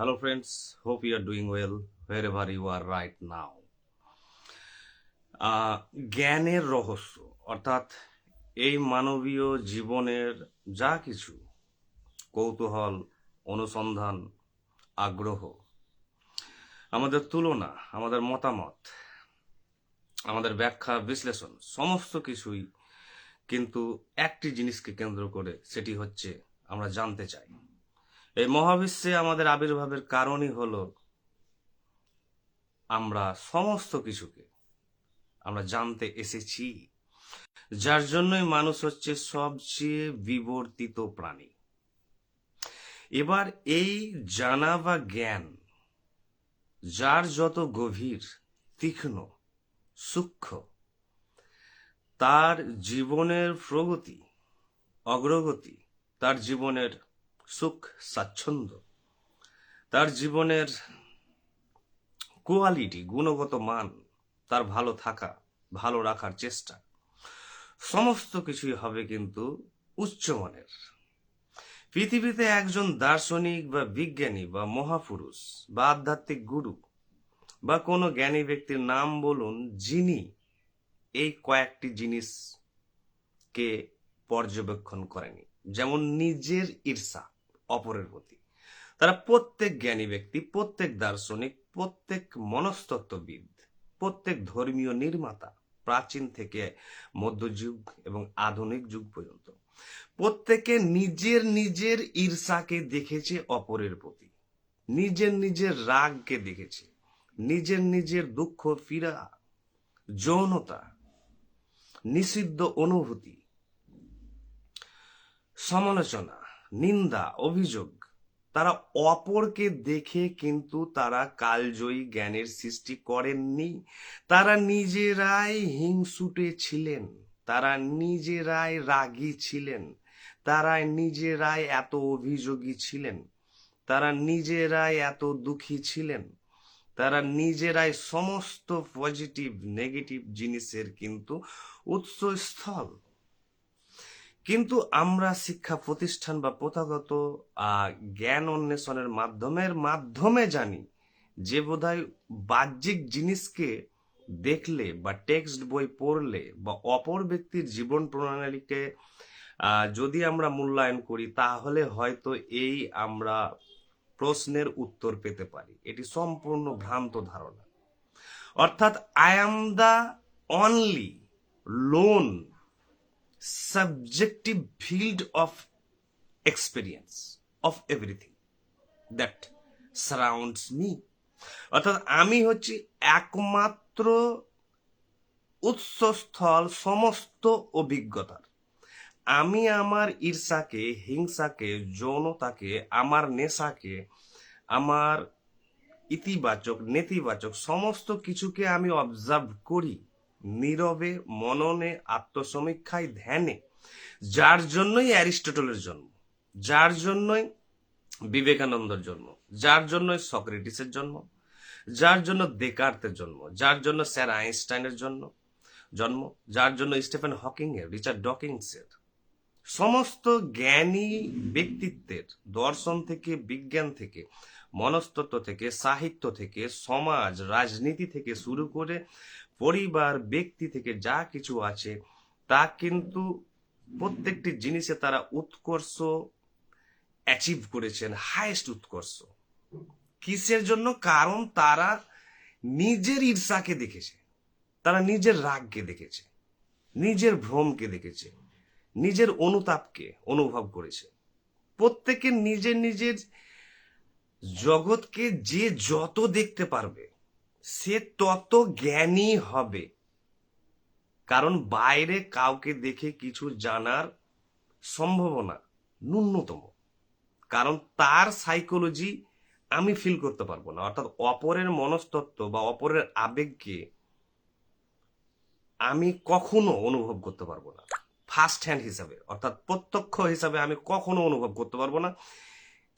Hello, friends. Hope you are doing well wherever you are right now. আহ, জ্ঞানের রহস্য অর্থাৎ এই মানবীয় জীবনের যা কিছু কৌতূহল অনুসন্ধান আগ্রহ আমাদের তুলনা আমাদের মতামত আমাদের ব্যাখ্যা বিশ্লেষণ সমস্ত কিছুই কিন্তু একটি জিনিসকে কেন্দ্র করে সেটি হচ্ছে আমরা জানতে চাই এই মহাবিশ্বে আমাদের আবির্ভাবের কারণই হল আমরা সমস্ত কিছুকে আমরা জানতে এসেছি, যার জন্যই মানুষ হচ্ছে সবচেয়ে বিবর্তিত প্রাণী। এবার এই জানা বা জ্ঞান, যার যত গভীর, তীক্ষ্ণ, সূক্ষ্ম, তার জীবনের প্রগতি, অগ্রগতি, তার জীবনের সুখ, স্বাচ্ছন্দ্য। তার জীবনের কোয়ালিটি, গুণগত মান, তার ভালো থাকা, ভালো রাখার চেষ্টা, সমস্ত কিছুই হবে কিন্তু উচ্চমানের পৃথিবীতে একজন দার্শনিক বা বিজ্ঞানী বা মহাপুরুষ বা আধ্যাত্মিক গুরু বা কোনো জ্ঞানী ব্যক্তির নাম বলুন, যিনি এই কয়েকটি জিনিসকে পর্যবেক্ষণ করেনি, যেমন নিজের ঈর্ষা। অপরের প্রতি। তারা প্রত্যেক জ্ঞানী ব্যক্তি, প্রত্যেক দার্শনিক, প্রত্যেক মনস্তত্ত্ববিদ, প্রত্যেক ধর্মীয় নির্মাতা প্রাচীন থেকে মধ্যযুগ এবং আধুনিক যুগ পর্যন্ত প্রত্যেকে নিজের নিজের ঈর্ষাকে দেখেছে অপরের প্রতি। নিজের নিজের রাগকে দেখেছে। নিজের নিজের দুঃখ ফিরা যৌনতা, নিষিদ্ধ অনুভূতি, সমালোচনা নিন্দা, অভিযোগ। তারা অপরকে দেখে কিন্তু তারা কালজয়ী জ্ঞানের সৃষ্টি করেননি। তারা নিজেরাই হিংসুটে ছিলেন। তারা নিজেরাই রাগী ছিলেন। তারা নিজেরাই এত অভিযোগী ছিলেন। তারা নিজেরাই এত দুঃখী ছিলেন। তারা নিজেরাই সমস্ত পজিটিভ, নেগেটিভ জিনিসের কিন্তু উৎসস্থল। কিন্তু আমরা শিক্ষা প্রতিষ্ঠান বা প্রথাগত জ্ঞান অন্বেষণের মাধ্যমের মাধ্যমে জানি যে বোধহয় বাহ্যিক জিনিসকে দেখলে বা টেক্সট বই পড়লে বা অপর ব্যক্তির জীবন প্রণালীকে যদি আমরা মূল্যায়ন করি তাহলে হয়তো এই আমরা প্রশ্নের উত্তর পেতে পারি। এটি সম্পূর্ণ ভ্রান্ত ধারণা। অর্থাৎ I am the only lone subjective field of experience, of everything that surrounds me. অর্থাৎ আমি হচ্ছি একমাত্র উৎসস্থল সমস্ত অভিজ্ঞতার। আমি আমার ঈর্ষাকে, হিংসাকে, যৌনতাকে, আমার নেশাকে, আমার ইতিবাচক, নেতিবাচক সমস্ত কিছুকে আমি অবজার্ভ করি। নীরবে, মননে, আত্মসমীক্ষায়, ধ্যানে। যার জন্যই অ্যারিস্টটলের জন্ম, যার জন্যই বিবেকানন্দর জন্ম, যার জন্যই সক্রেটিসের জন্ম, যার জন্য দেকার্তের জন্ম, যার জন্য স্যার আইনস্টাইনের জন্য জন্ম, যার জন্য স্টিফেন হকিং এর রিচার্ড ডকিংসের। সমস্ত জ্ঞানী ব্যক্তিত্বের, দর্শন থেকে, বিজ্ঞান থেকে মনস্তত্ব থেকে, সাহিত্য থেকে, সমাজ, রাজনীতি থেকে শুরু করে পরিবার, ব্যক্তি থেকে যা কিছু আছে, তা কিন্তু প্রত্যেকটি জিনিসে তারা উৎকর্ষ অ্যাচিভ করেছেন হাইয়েস্ট উৎকর্ষ। কিসের জন্য? কারণ তারা নিজের ঈর্ষাকে দেখেছে। তারা নিজের রাগকে দেখেছে, নিজের ভ্রমকে দেখেছে, নিজের অনুতাপকে অনুভব করেছে। প্রত্যেকে নিজের নিজের জগৎকে যে যত দেখতে পারবে সে তত জ্ঞানী হবে। কারণ বাইরে কাউকে দেখে কিছু জানার সম্ভাবনা ন্যূনতম। কারণ তার সাইকোলজি আমি ফিল করতে পারব না। অর্থাৎ অপরের মনস্তত্ত্ব বা অপরের আবেগকে আমি কখনো অনুভব করতে পারব না। ফার্স্ট হ্যান্ড হিসাবে, অর্থাৎ প্রত্যক্ষ হিসাবে আমি কখনো অনুভব করতে পারব না।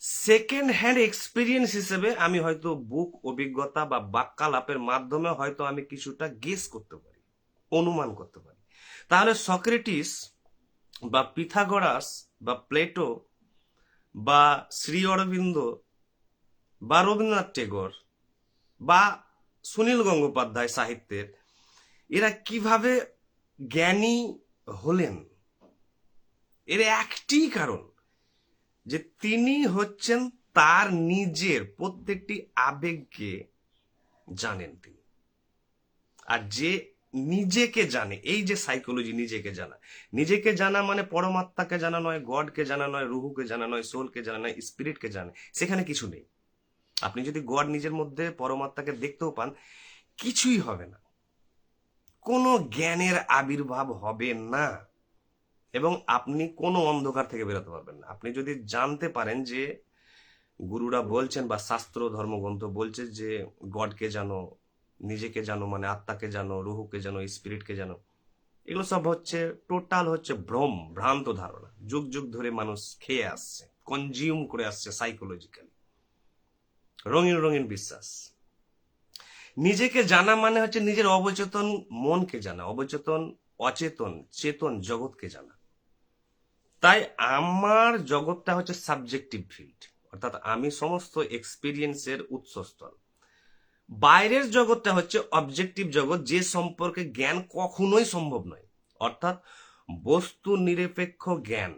সেকেন্ড হ্যান্ড এক্সপিরিয়েন্স হিসেবে আমি হয়তো বুক অভিজ্ঞতা বা বাক্যালাপের মাধ্যমে হয়তো আমি কিছুটা গেস করতে পারি, অনুমান করতে পারি। তাহলে সক্রেটিস বা পিথাগোরাস বা প্লেটো বা শ্রী অরবিন্দ বা রবীন্দ্রনাথ টেগোর বা সুনীল গঙ্গোপাধ্যায় সাহিত্যের, এরা কীভাবে জ্ঞানী হলেন? এর একটি কারণ যে তিনি হচ্ছেন তার নিজের প্রত্যেকটি আবেগকে জানেন তিনি। আর যে নিজেকে জানে, এই যে সাইকোলজি নিজেকে জানা। নিজেকে জানা মানে পরমাত্মাকে জানা নয়, গডকে জানা নয়, রুহুকে জানা নয় সোলকে জানা নয় স্পিরিটকে জানে। সেখানে কিছু নেই। আপনি যদি গড নিজের মধ্যে পরমাত্মাকে দেখতেও পান, কিছুই হবে না। কোনো জ্ঞানের আবির্ভাব হবে না। এবং আপনি কোনো অন্ধকার থেকে বেরোতে পারবেন না। আপনি যদি জানতে পারেন যে গুরুরা বলছেন বা শাস্ত্র, ধর্মগ্রন্থ বলছে যে গডকে জানো, নিজেকে জানো মানে আত্মাকে জানো, রুহুকে জানো, স্পিরিটকে জানো, এগুলো সব হচ্ছে, টোটাল হচ্ছে ভ্রম, ভ্রান্ত ধারণা। যুগ যুগ ধরে মানুষ খেয়ে আসছে কনজিউম করে আসছে সাইকোলজিক্যালি রঙিন রঙিন বিশ্বাস। নিজেকে জানা মানে হচ্ছে নিজের অবচেতন মনকে জানা, অবচেতন, অচেতন, চেতন জগৎকে জানা। তাই আমার জগৎটা হচ্ছে সাবজেক্টিভ ফিল্ড অর্থাৎ আমি সমস্ত এক্সপিরিয়েন্সের উৎসস্থল। বাইরের জগৎটা হচ্ছে অবজেক্টিভ জগৎ, যে সম্পর্কে জ্ঞান কখনোই সম্ভব নয়। অর্থাৎ বস্তু নিরপেক্ষ জ্ঞান,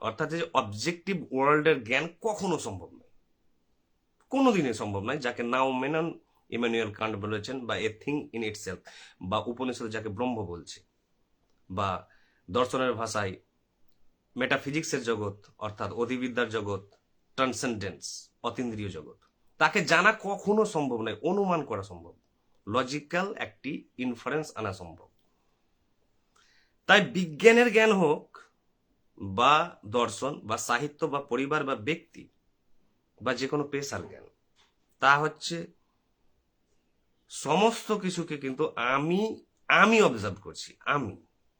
অর্থাৎ যে অবজেক্টিভ ওয়ার্ল্ডের জ্ঞান কখনো সম্ভব নয়। কোনোদিনই সম্ভব নয়, যাকে নাও মেনন ইমানুয়েল কান্ট বলেছেন বা এ থিং ইন ইটসেলফ বা উপনিষদ যাকে ব্রহ্ম বলছে বা দর্শনের ভাষায় মেটাফিজিক্সের জগৎ, অর্থাৎ অধিবিদ্যার জগৎ ট্রান্সেন্ডেন্স অতীন্দ্রিয় জগৎ। তাকে জানা কখনো সম্ভব নয়, অনুমান করা সম্ভব। লজিক্যাল একটি ইনফারেন্স আনা সম্ভব। তাই বিজ্ঞানের জ্ঞান হোক বা দর্শন বা সাহিত্য বা পরিবার বা ব্যক্তি বা যে কোনো পেশার জ্ঞান, তা হচ্ছে সমস্ত কিছুকে কিন্তু আমি আমি অবজার্ভ করছি, আমি।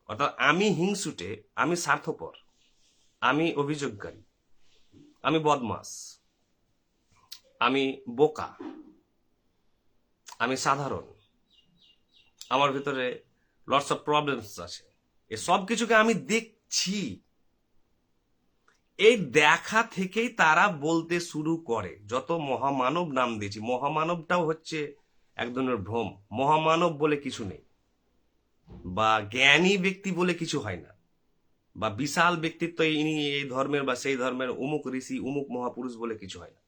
অর্থাৎ আমি হিংসুটে, আমি স্বার্থপর। আমি অভিযোগকারী। আমি বদমাস। আমি বোকা। আমি সাধারণ। আমার ভিতরে লটস অফ প্রবলেমস আছে। এ সব কিছুকে আমি দেখছি। এই দেখা থেকেই তারা বলতে শুরু করে। যত মহামানব নাম দিয়েছি, মহামানবটাও হচ্ছে এক ধরনের ভ্রম। মহামানব বলে কিছু নেই। বা জ্ঞানী ব্যক্তি বলে কিছু হয় না। বা বিশাল ব্যক্তিত্ব ইনি এই ধর্মের বা সেই ধর্মের অমুক ঋষি, অমুক মহাপুরুষ বলে কিছু হয় না।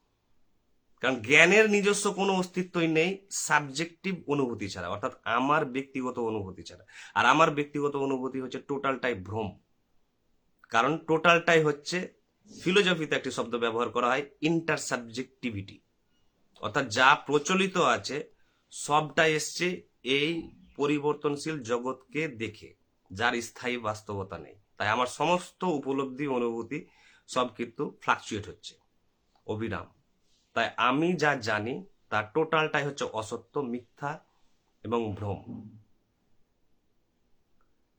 কারণ জ্ঞানের নিজস্ব কোনো অস্তিত্বই নেই, সাবজেক্টিভ অনুভূতি ছাড়া, অর্থাৎ আমার ব্যক্তিগত অনুভূতি ছাড়া। আর আমার ব্যক্তিগত অনুভূতি হচ্ছে টোটালটাই ভ্রম। কারণ টোটালটাই হচ্ছে ফিলোজফিতে একটি শব্দ ব্যবহার করা হয় ইন্টার সাবজেক্টিভিটি অর্থাৎ যা প্রচলিত আছে, সবটা এসছে এই পরিবর্তনশীল জগৎকে দেখে, যার স্থায়ী বাস্তবতা নেই। তাই আমার সমস্ত উপলব্ধি, অনুভূতি সব কিন্তু ফ্লাকচুয়েট হচ্ছে। অবিরাম। তাই আমি যা জানি, তার টোটালটাই হচ্ছে অসত্য, মিথ্যা এবং ভ্রম।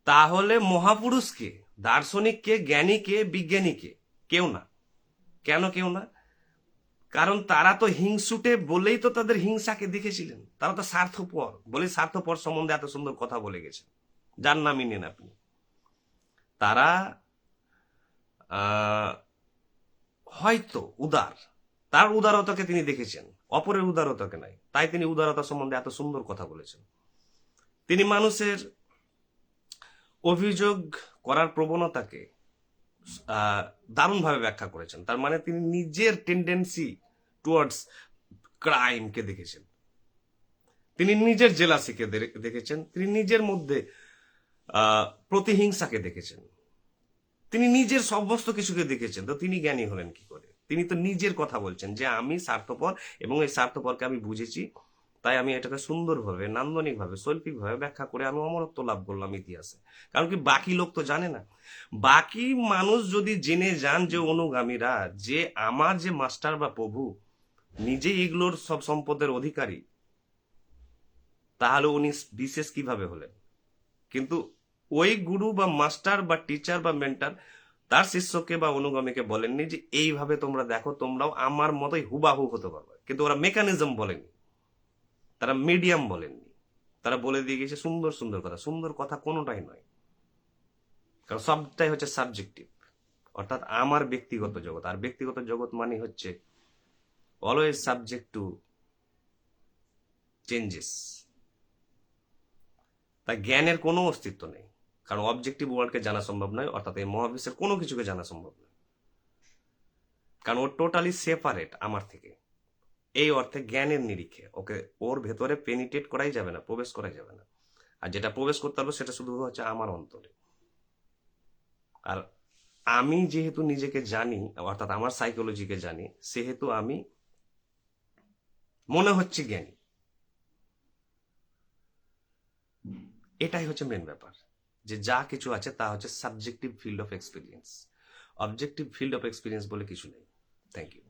তাহলে মহাপুরুষকে, দার্শনিককে, জ্ঞানীকে, বিজ্ঞানীকে কেউ না। কেন কেউ না? কারণ তারা তো হিংসুটে বলেই তো তাদের হিংসাকে দেখেছিলেন। তারা তো স্বার্থপর। বলে স্বার্থপর সম্বন্ধে এত সুন্দর কথা বলে গেছে। যার নামই নেন আপনি। তারা হয়তো উদার। তার উদারতাকে তিনি দেখেছেন। অপরের উদারতাকে নাই। তাই তিনি উদারতা সম্বন্ধে এত সুন্দর কথা বলেছেন। তিনি মানুষের অভিযোগ করার প্রবণতাকে দারুণভাবে ব্যাখ্যা করেছেন। তার মানে তিনি নিজের টেন্ডেন্সি টুয়ার্ডস ক্রাইমকে দেখেছেন। তিনি নিজের জেলাসিকে দেখেছেন। তিনি নিজের মধ্যে প্রতিহিংসাকে দেখেছেন। তিনি নিজের সমস্ত কিছুকে দেখেছেন। তো তিনি জ্ঞানী হলেন কি করে? তিনি তো নিজের কথা বলছেন যে, আমি স্বার্থপর এবং এই স্বার্থপরকে আমি বুঝেছি। তাই আমি এটাকে সুন্দরভাবে, নান্দনিকভাবে, শৈল্পিকভাবে ব্যাখ্যা করে আমি অমরত্ব লাভ করলাম ইতিহাসে। কারণ কি, বাকি লোক তো জানে না। বাকি মানুষ যদি জেনে যান যে, অনুগামীরা, যে আমার যে মাস্টার বা প্রভু, নিজেই এগুলোর সব সম্পদের অধিকারী, তাহলে উনি বিশেষ কীভাবে হলেন? কিন্তু ওই গুরু বা মাস্টার বা টিচার বা মেন্টার, তার শিষ্যকে বা অনুগামীকে বলেননি যে, এইভাবে তোমরা দেখো, তোমরাও আমার মতোই হুবাহু হতে পারবে। কিন্তু ওরা মেকানিজম বলেনি তারা মিডিয়াম বলেননি। তারা বলে দিয়ে গেছে সুন্দর সুন্দর কথা। সুন্দর কথা কোনোটাই নয়। কারণ সবটাই হচ্ছে সাবজেক্টিভ অর্থাৎ আমার ব্যক্তিগত জগৎ। আর ব্যক্তিগত জগৎ মানে হচ্ছে অলওয়েজ সাবজেক্ট টু চেঞ্জেস তাই জ্ঞানের কোনো অস্তিত্ব নেই। কারণ অবজেক্টিভ ওয়ার্ল্ডকে জানা সম্ভব নয়, অর্থাৎ এই মহাবিশ্বের কোনো কিছুকে জানা সম্ভব নয়। কারণ ও টোটালি সেপারেট আমার থেকে। এই অর্থে জ্ঞানের নিরিখে। ওকে ওর ভেতরে পেনিটেট করাই যাবে না, প্রবেশ করাই যাবে না। আর যেটা প্রবেশ করতে পারব সেটা শুধু হচ্ছে আমার অন্তরে। আর আমি যেহেতু নিজেকে জানি, অর্থাৎ আমার সাইকোলজিকে জানি, সেহেতু আমি মনে হচ্ছে জ্ঞানী। এটাই হচ্ছে মেন ব্যাপার, যে যা কিছু আছে তা হচ্ছে subjective field of experience objective field of experience বলে কিছু নেই। Thank you